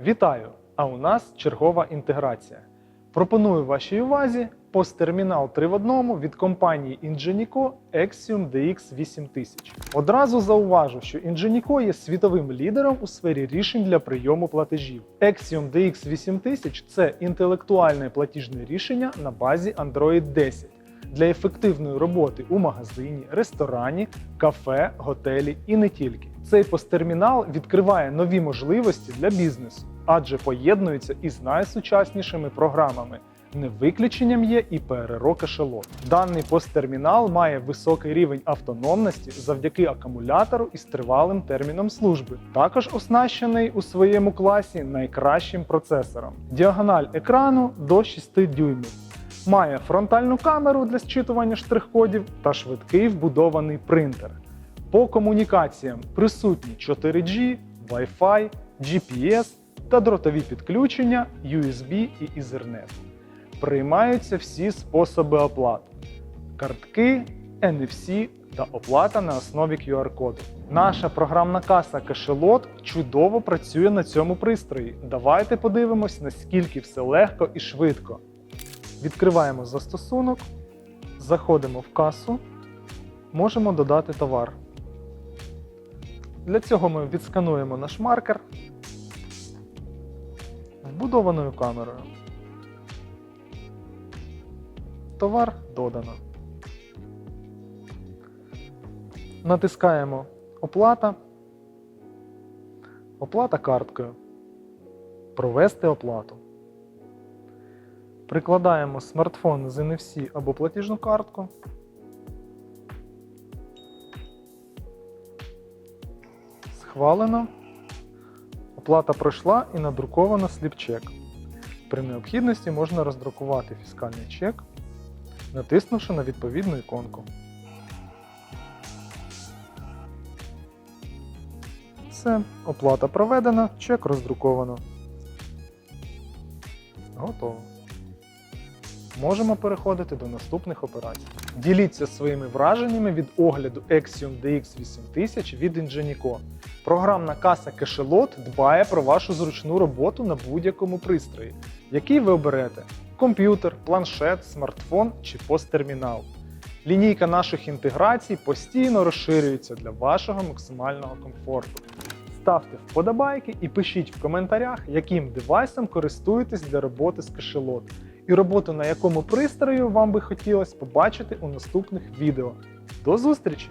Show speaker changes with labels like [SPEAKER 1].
[SPEAKER 1] Вітаю! А у нас чергова інтеграція. Пропоную вашій увазі посттермінал 3 в одному від компанії Ingenico Exium DX 8000. Одразу зауважу, що Ingenico є світовим лідером у сфері рішень для прийому платежів. Exium DX 8000 це інтелектуальне платіжне рішення на базі Android 10 для ефективної роботи у магазині, ресторані, кафе, готелі і не тільки. Цей посттермінал відкриває нові можливості для бізнесу, адже поєднується із найсучаснішими програмами. Не виключенням є і ПРРО кашелот. Даний посттермінал має високий рівень автономності завдяки акумулятору із тривалим терміном служби. Також оснащений у своєму класі найкращим процесором. Діагональ екрану до 6 дюймів. Має фронтальну камеру для зчитування штрих-кодів та швидкий вбудований принтер. По комунікаціям присутні 4G, Wi-Fi, GPS та дротові підключення USB і Ethernet. Приймаються всі способи оплати: картки, NFC та оплата на основі QR-коду. Наша програмна каса Кашелот чудово працює на цьому пристрої. Давайте подивимось, наскільки все легко і швидко. Відкриваємо застосунок, заходимо в касу, можемо додати товар. Для цього ми відскануємо наш маркер вбудованою камерою. Товар додано. Натискаємо Оплата. Оплата карткою. Провести оплату. Прикладаємо смартфон з NFC або платіжну картку. Схвалено. Оплата пройшла і надруковано сліпчек. При необхідності можна роздрукувати фіскальний чек, натиснувши на відповідну іконку. Все, оплата проведена, чек роздруковано. Готово. Можемо переходити до наступних операцій. Діліться своїми враженнями від огляду Exium DX 8000 від Ingenico. Програмна каса Кешелот дбає про вашу зручну роботу на будь-якому пристрої, який ви оберете: комп'ютер, планшет, смартфон чи посттермінал. Лінійка наших інтеграцій постійно розширюється для вашого максимального комфорту. Ставте вподобайки і пишіть в коментарях, яким девайсом користуєтесь для роботи з кашелот, і роботу на якому пристрою вам би хотілося побачити у наступних відео. До зустрічі!